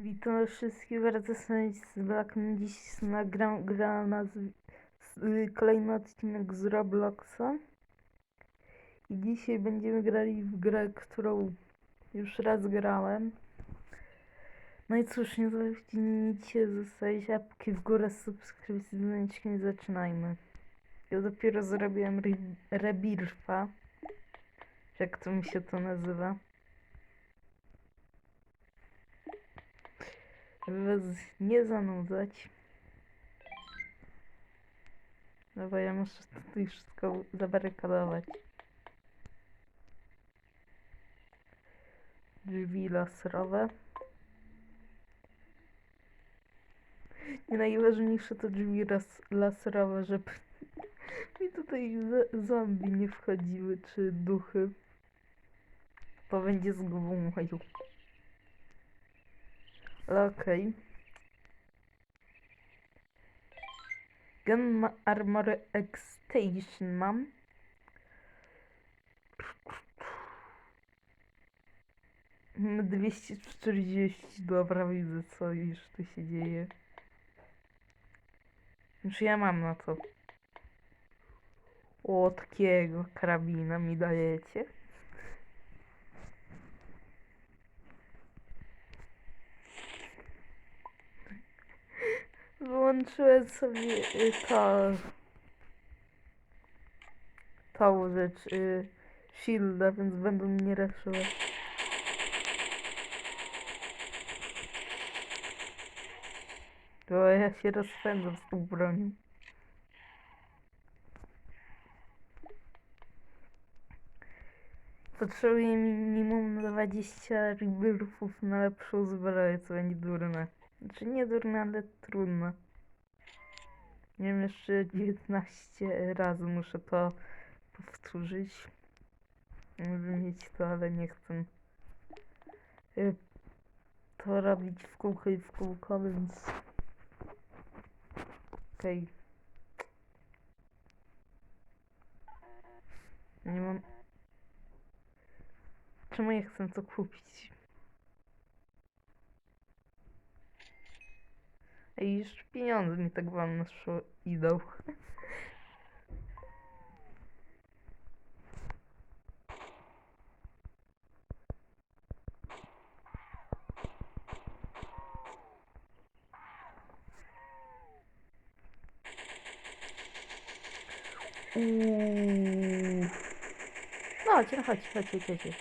Witam wszystkich bardzo serdecznie z. Dziś nagram gra y, kolejny odcinek z Robloxa. I dzisiaj będziemy grali w grę, którą już raz grałem. No i cóż, nie zapomnijcie zostawić łapki w górę, subskrypcji, dzwoneczkiem i zaczynajmy. Ja dopiero zrobiłem re- rebirfa, jak to mi się to nazywa. Żeby nie zanudzać. No bo ja muszę tutaj wszystko zabarykadować. Drzwi laserowe. I najważniejsze to drzwi ras- laserowe, żeby mi tutaj zombie nie wchodziły, czy duchy. To będzie z głową moją. Okej. Gun ma Armor Extension mam. Mam 240, dobra, widzę co już tu się dzieje. Już ja mam na to. O, takiego karabina mi dajecie. Wyłączyłem sobie y, to... tą rzecz, y, shielda, więc będą mnie raszować. Bo ja się rozpędzam z tą bronią. Potrzebuję minimum 20 rebirthów na lepszą zbroję, co będzie durne. Znaczy nie durne, ale trudne. Nie wiem, jeszcze 19 razy muszę to powtórzyć. Żeby mieć to, ale nie chcę y, to robić w kółko i w kółko, więc... Okej. Nie mam... Czemu ja chcę to kupić? Już pieniądze mi tak wolno szło, idą. No, chodź, chodź, chodź, chodź, chodź.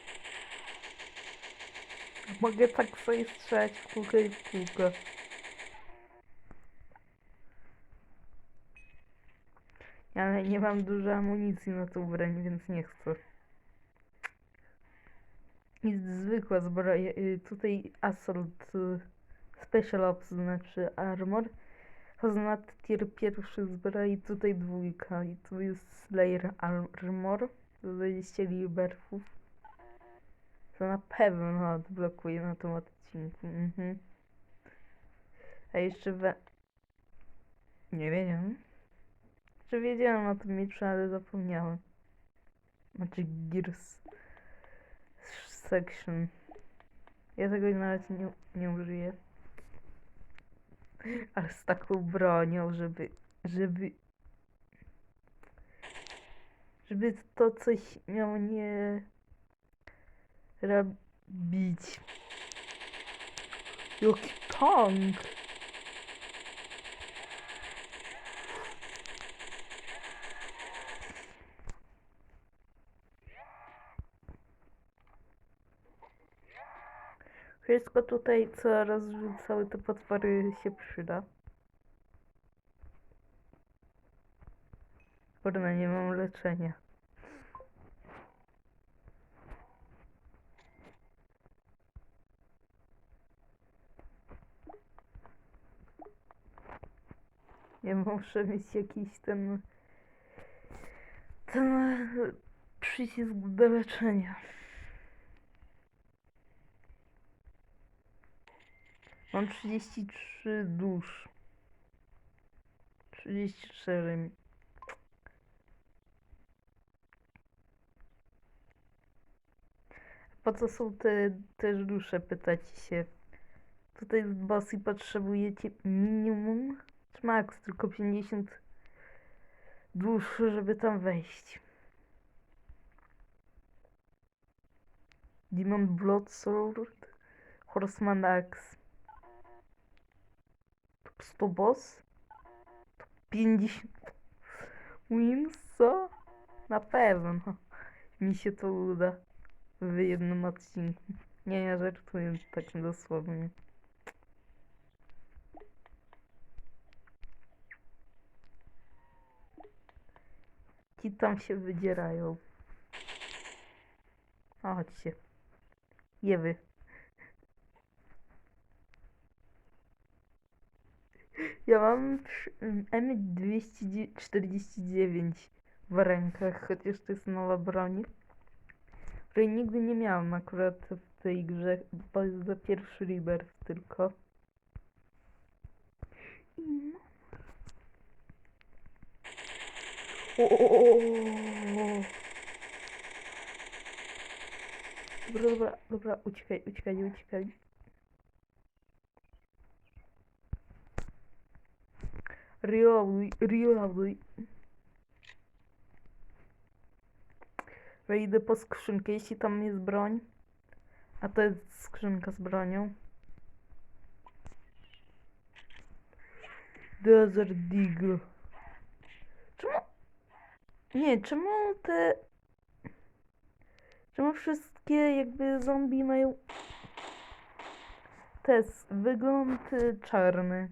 Mogę tak sobie strzelać w kółko i w kółko. Ale nie mam dużo amunicji na tą broń, więc nie chcę. Jest zwykła zbroja. y, Tutaj Assault y, Special Ops znaczy Armor. Hazmat tier pierwszy zbroi, tutaj dwójka i tu jest Slayer Armor. To 20 liberfów. To na pewno odblokuje na tym odcinku. Mhm. A jeszcze we... Nie wiedziałem. Czy wiedziałem o tym mieczu, ale zapomniałem. Znaczy Gears Section. Ja tego nawet nie, nie użyję. Ale z taką bronią, żeby... Żeby... Żeby to coś miało nie... Robić. Jaki tank! Wszystko tutaj, co rozrzucały te potwory się przyda. Kurde, nie mam leczenia. Ja muszę mieć jakiś ten... Ten przycisk do leczenia. Mam 33 dusz. 34. Po co są te też dusze, pytacie się. Tutaj jest boss i potrzebujecie minimum, czy max, tylko 50 dusz, żeby tam wejść. Demon Blood Sword, Horseman Axe. Top 100 boss? Top 50 wins, co? Na pewno. Mi się to uda w jednym odcinku. Nie, ja żartuję tak dosłownie. Ci tam się wydzierają. Chodźcie. Jewy. Ja mam trz- M249 w rękach, chociaż to jest nowa broń, której nigdy nie miałam akurat w tej grze, bo jest za pierwszy rebirth tylko. I no. O, o, o, o, o. Dobra, dobra, dobra, uciekaj, uciekaj, uciekaj. Reloaduj, reloaduj. Wejdę po skrzynkę, jeśli tam jest broń. A to jest skrzynka z bronią. Desert Deagle. Czemu? Nie, czemu te... Czemu wszystkie jakby zombie mają... Te s- wygląd czarny.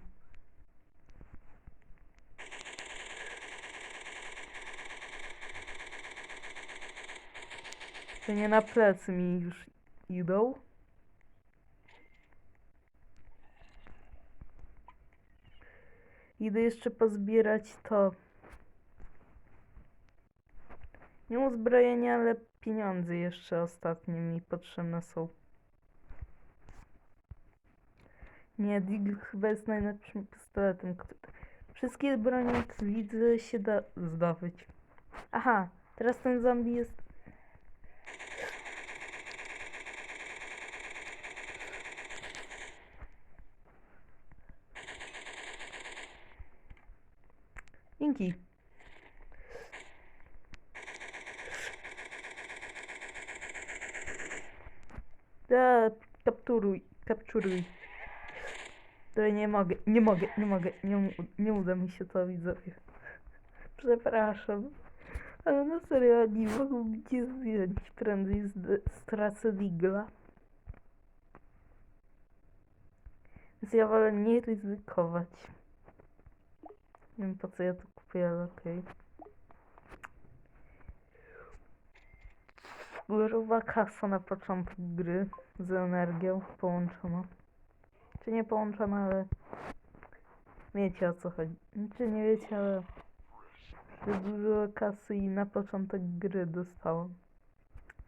To nie na plecy mi już idą. Idę jeszcze pozbierać to. Nie uzbrojenie, ale pieniądze jeszcze ostatnie mi potrzebne są. Nie, Deagle chyba jest najlepszym pistoletem. Wszystkie bronie co widzę się da zdobyć. Aha, teraz ten zombie jest Dzięki. Da, kapturuj, kapturuj. To nie mogę, nie mogę, nie mogę, nie, nie uda mi się to widzowie. Przepraszam. Ale na serio nie mogą cię zdjąć prędzej z, stracę digla. Więc ja wolę nie ryzykować. Nie wiem po co ja to kupię, ale okej. Gruba kasa na początek gry z energią połączona. Czy nie połączona, ale wiecie o co chodzi. Czy nie wiecie, ale dużo kasy i na początek gry dostałam.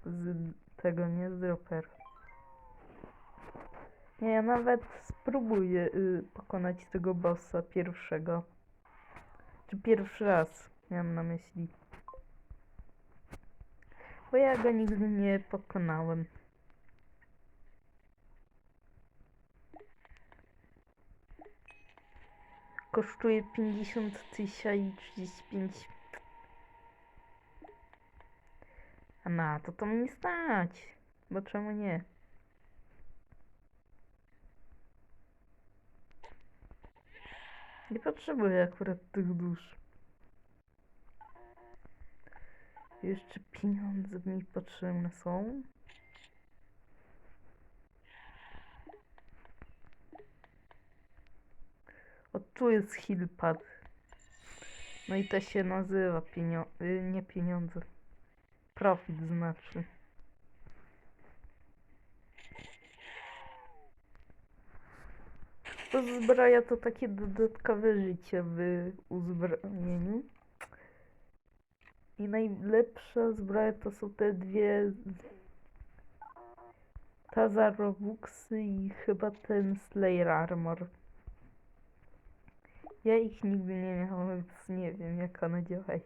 Z tego, nie? Z dropper. Nie, ja nawet spróbuję y, pokonać tego bossa pierwszego. Czy pierwszy raz miałem na myśli. Bo ja go nigdy nie pokonałem. Kosztuje 50 tysięcy i 35. A na to to mnie stać. Bo czemu nie? Nie potrzebuję akurat tych dusz. Jeszcze pieniądze mi potrzebne są. O, tu jest healpad. No i to się nazywa pieniądze, nie pieniądze. Profit znaczy. To zbroja to takie dodatkowe życie w uzbrojeniu. I najlepsza zbroja to są te dwie Tazarobuxy i chyba ten Slayer Armor. Ja ich nigdy nie miałam, więc nie wiem jak one działają.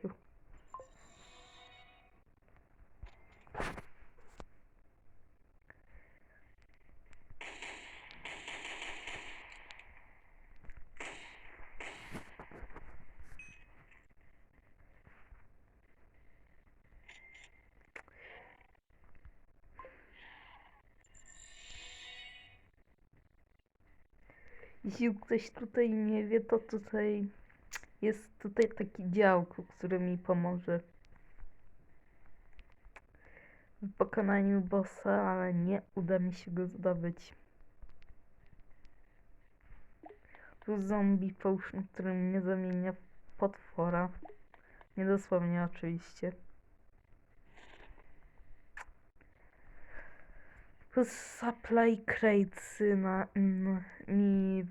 Jeśli ktoś tutaj nie wie, to tutaj jest tutaj taki działko, który mi pomoże w pokonaniu bossa, ale nie uda mi się go zdobyć. Tu zombie potion, który mnie zamienia w potwora. Nie dosłownie oczywiście. Supply crates na, mm, mi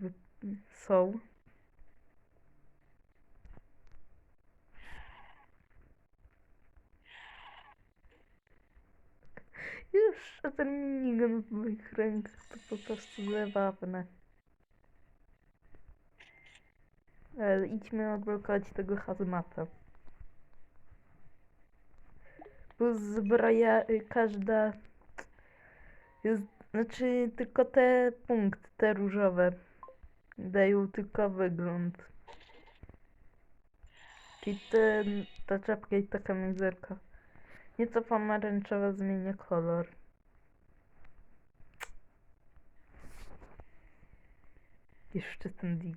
są. Już a ten minigun w moich rękach to po prostu zabawne. Ale idźmy odblokować tego hazmata. Tu zbroja y, każda jest, znaczy tylko te punkty, te różowe dają tylko wygląd. Czyli ta czapka i ta kamizelka. Nieco pomarańczowa zmienia kolor. Jeszcze ten dig.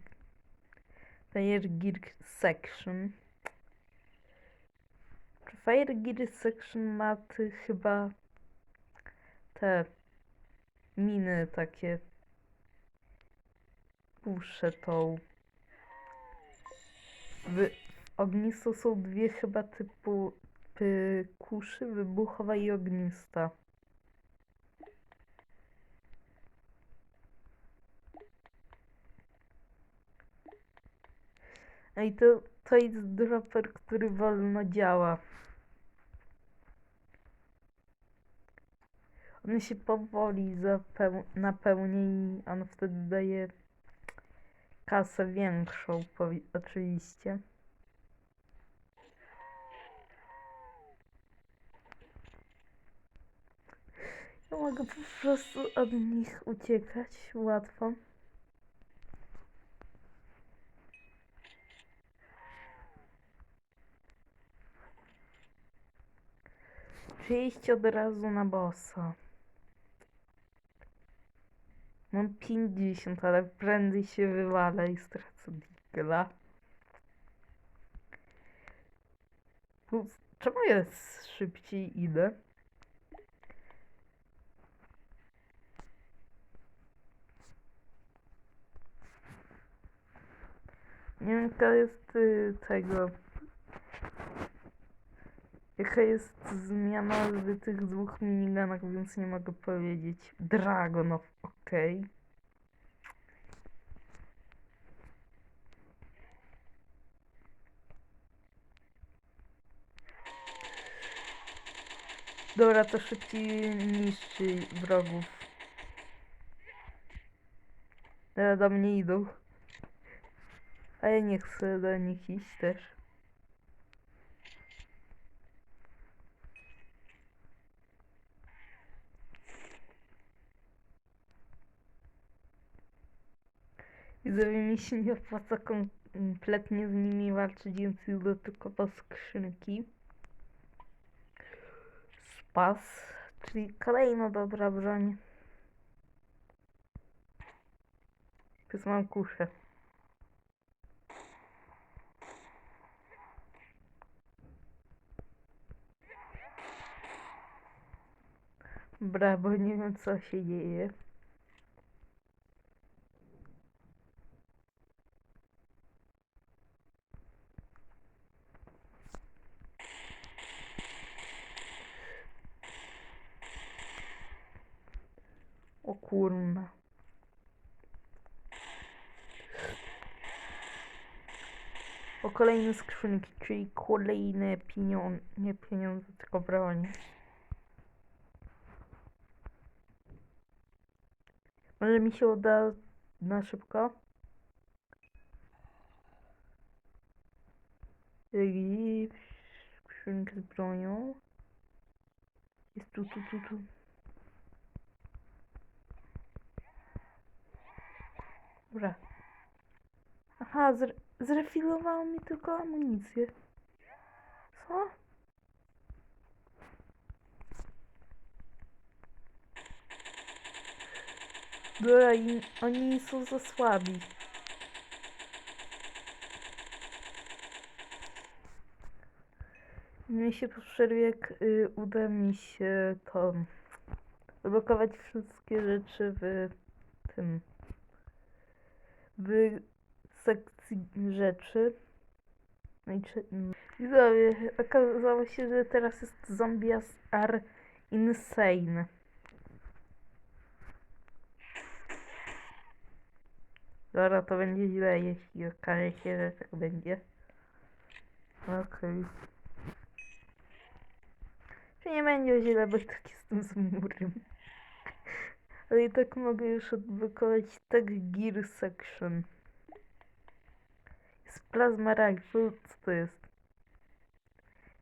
Fire Gear Section. Czy Fire Gear Section ma ty chyba te miny takie puszę tą w ognisto są dwie chyba typu y, kuszy, wybuchowa i ognista. A i to, to jest dropper, który wolno działa. On się powoli napełnia i on wtedy daje kasę większą, oczywiście. Ja mogę po prostu od nich uciekać łatwo. Przejść od razu na bossa. Mam 50, ale prędzej się wywalę i stracę digla. Czemu ja szybciej idę? Nie wiem, jaka jest y, tego. Jaka jest zmiana w tych dwóch miniganach, więc nie mogę powiedzieć. Dragonow, okej. Dobra, to szybciej niszczy wrogów. Dobra, do mnie idą. A ja nie chcę do nich iść też. Widzowie mi się nie opłaca kompletnie z nimi walczyć, więc idę tylko po skrzynki. Spas, czyli kolejna dobra broń. Plus mam kuszę. Bra, bo nie wiem co się dzieje. Kurna. O kolejne skrzynki, czyli kolejne pieniądze, nie pieniądze, tylko broń. Może mi się uda na szybko? I skrzynkę z bronią. Jest tu, tu, tu, tu. Dobra. Aha, zre zrefilowało mi tylko amunicję. Co? Dobra, oni są za słabi. Mi się po przerwie, jak y, uda mi się to zablokować wszystkie rzeczy w tym w sekcji rzeczy. No widzowie, okazało się, że teraz jest zombies are insane. Dobra, to będzie źle, jeśli okaże się, że tak będzie. Okej. Czy nie będzie źle, bo tak jestem z murem ale i tak mogę już odblokować tag gear section. Jest plasma rifle, co to jest?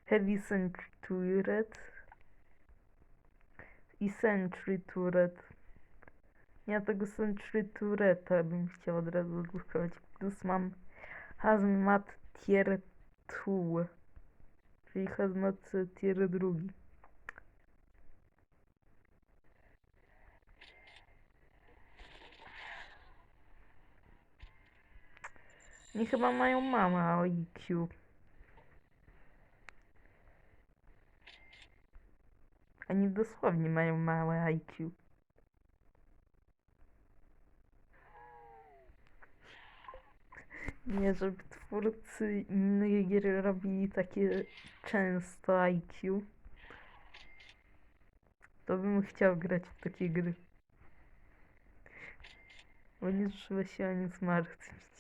Heavy Sentry Turret i Sentry Turret. Ja tego Sentry Turreta bym chciał od razu odblokować, plus mam Hazmat Tier 2, czyli Hazmat Tier 2. Nie chyba mają mama o IQ. Oni dosłownie mają małe IQ. Nie, żeby twórcy innych gier robili takie często IQ. To bym chciał grać w takie gry. Bo nie trzeba się o nic martwić.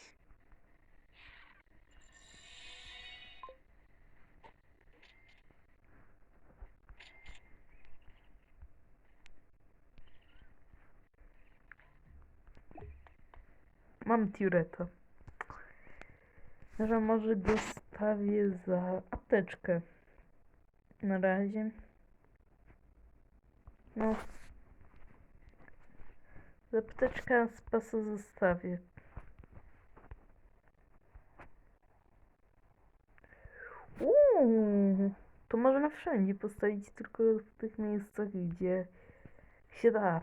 Mam Tureta. Że może dostawię za apteczkę. Na razie. No. Za apteczkę z pasa zostawię. Uuu, to można wszędzie postawić, tylko w tych miejscach, gdzie się da.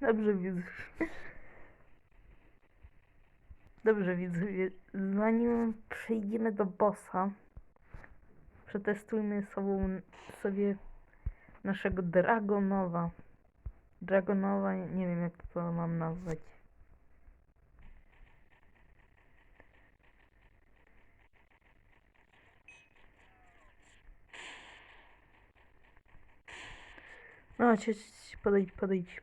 Dobrze widzę. Dobrze widzę. Zanim przejdziemy do bossa, przetestujmy sobą, sobie naszego Dragonowa. Dragonowa, nie wiem jak to mam nazwać. No, cię, podejdź, podejdź.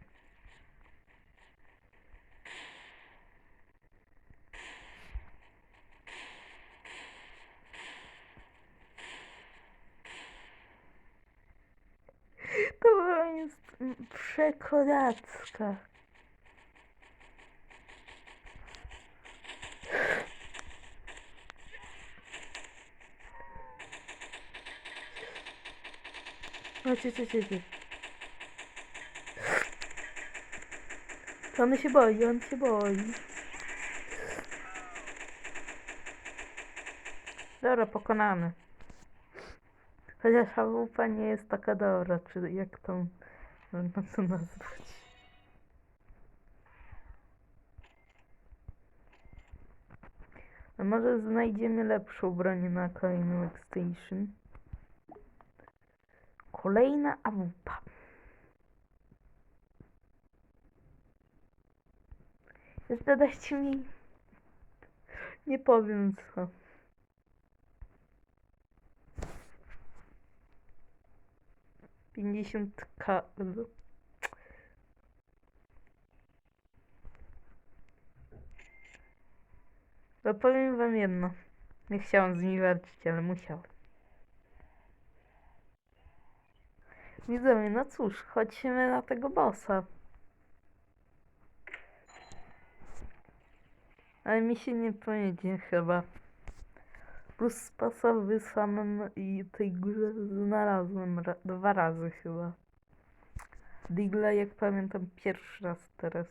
Broń jest przekozacka. O, cie. To on się boi, on się boi. Dobra, pokonany. Chociaż chałupa nie jest taka dobra, czy jak tam można to nazwać. A może znajdziemy lepszą broń na kolejnym Station. Kolejna awupa. Jeszcze dajcie mi... Nie powiem co. Pięćdziesiąt k. No powiem wam jedno. Nie chciałam z nimi walczyć, ale musiałem. Widzowie, no cóż, chodźmy na tego bossa. Ale mi się nie powiedzie chyba. Plus spasowy samym i tej górze znalazłem ra dwa razy chyba. Digla jak pamiętam pierwszy raz teraz.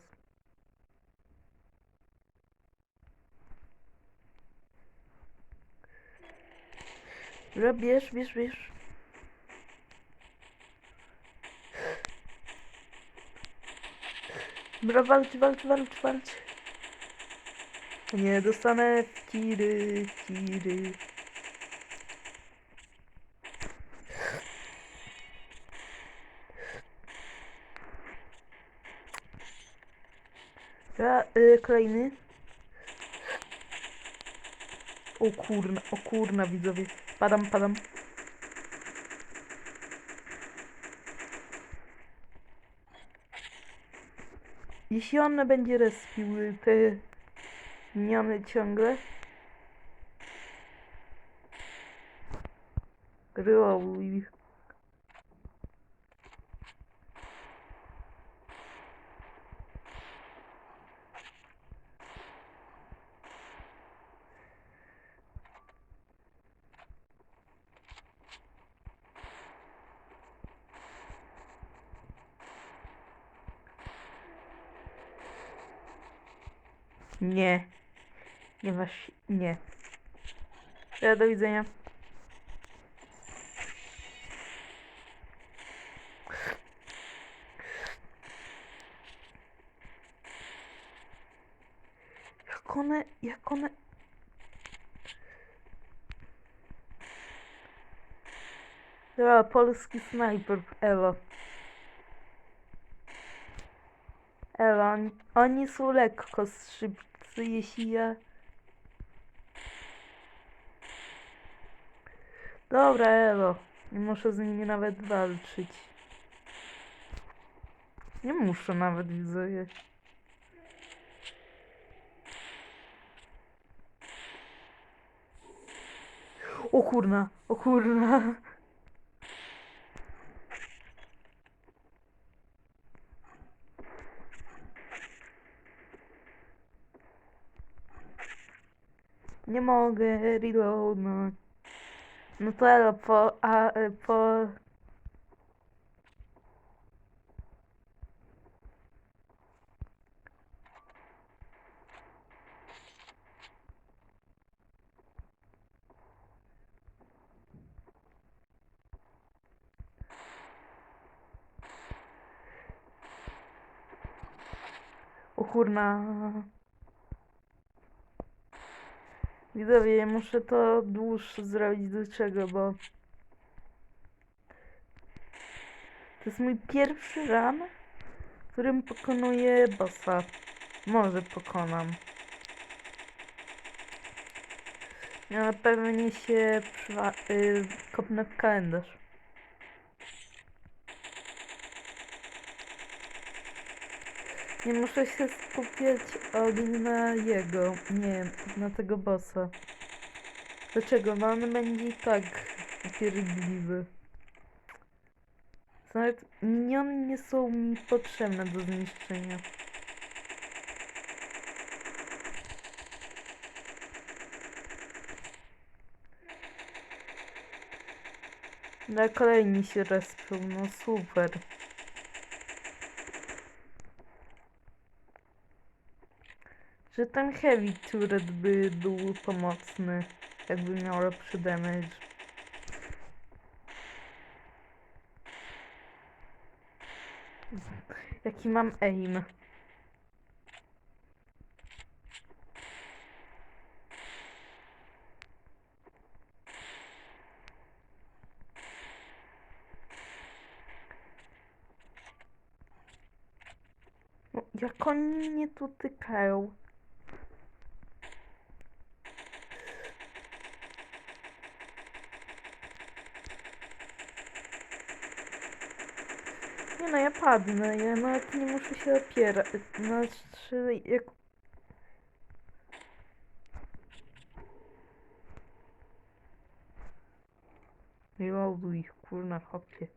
Że bierz, bierz, bierz. Dobra, walcz, walcz, walcz, walcz. Nie dostanę w tiry, tiry. Dobra, y, kolejny. O kurna, o kurna widzowie. Padam, padam. Jeśli on będzie respił te miniony ciągle. Reloaduj. Nie. Nie masz. Nie. Ja do widzenia. Jak one. Jak one. Dobra, polski snajper, Elo. Elo, oni, oni są lekko szybcy, jeśli ja... Dobra, Elo. Nie muszę z nimi nawet walczyć. Nie muszę nawet, widzowie. O kurna, o kurna. Nie mogę reloadnąć. No to elo, po, a, e, po... O kurna. Widzowie, muszę to dłuższe zrobić. Dlaczego? Bo to jest mój pierwszy run, w którym pokonuję bossa. Może pokonam. Ja pewnie się przywa- y, kopnę w kalendarz. Nie muszę się skupiać ogień na jego, nie, na tego bossa. Dlaczego? No on będzie i tak upierdliwy. Nawet miniony nie są mi potrzebne do zniszczenia. Na kolejni się respią, no super. Że ten heavy turret by był pomocny, jakby miał lepszy damage. Jaki mam aim? No, jak oni mnie tu tykają? No, ja padnę, ja nawet nie muszę się opierać. Znaczy, jak... Reloaduj, kurna, hopie.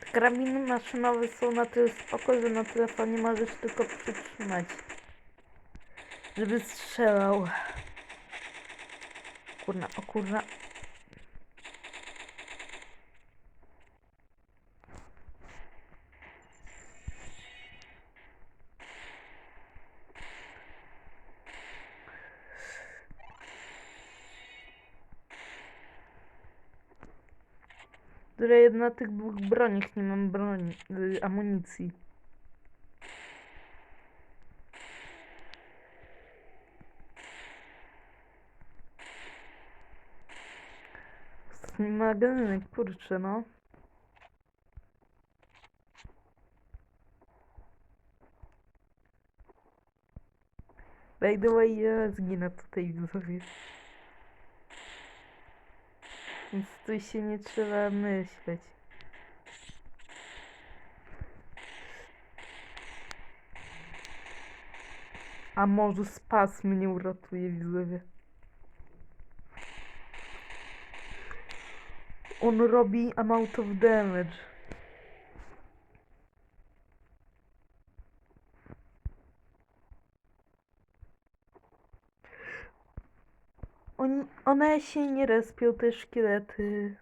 Te Karabiny maszynowe są na tyle spoko, że na telefonie możesz tylko przytrzymać. Żeby strzelał. Kurna, o kurna. Które na tych dwóch broniach nie mam broni, y, amunicji. Ostatni magazynek, kurczę no. By the way, ja zginę tutaj widzowie. Więc tu się nie trzeba myśleć. A może spas mnie uratuje widzowie. On robi amount of damage. Oni, one się nie respią, te szkielety.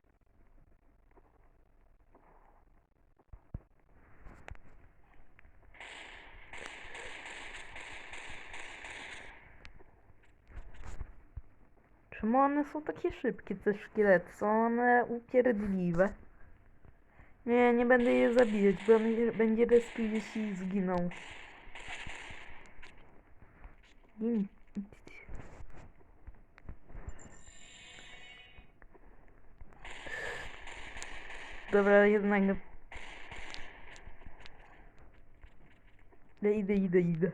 Czemu one są takie szybkie, te szkielety? Są one upierdliwe. Nie, nie będę je zabijać, bo je- będzie respił, jeśli zginą. Gin. Dobra, jednak. Idę, idę, idę, idę.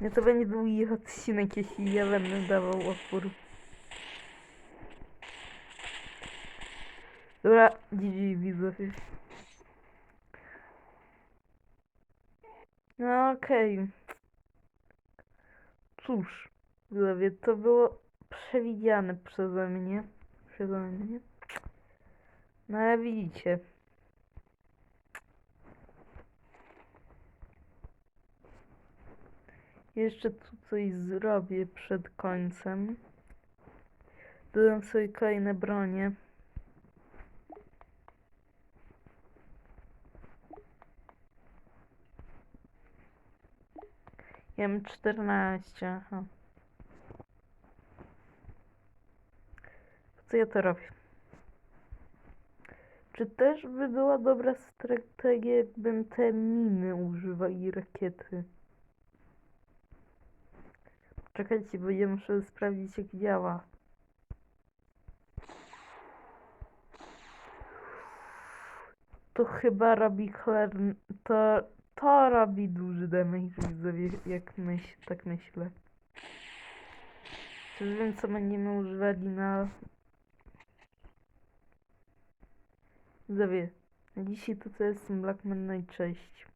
Nie to będzie długi odcinek, jeśli ja będę dawał opór. Dobra, GG widzowie. No okej. Cóż, widzowie, to było przewidziane przeze mnie. Przeze mnie. No ale widzicie. Jeszcze tu coś zrobię przed końcem. Dodam sobie kolejne bronie. Ja mam 14, aha. Co ja to robię? Czy też by była dobra strategia, jakbym te miny używał i rakiety? Czekajcie, bo ja muszę sprawdzić jak działa. To chyba robi chler... To, to robi duży damage, widzowie, jak myśl, tak myślę. Czy wiem co będziemy używali na... Widzowie, dzisiaj to co jest Blackman najcześć.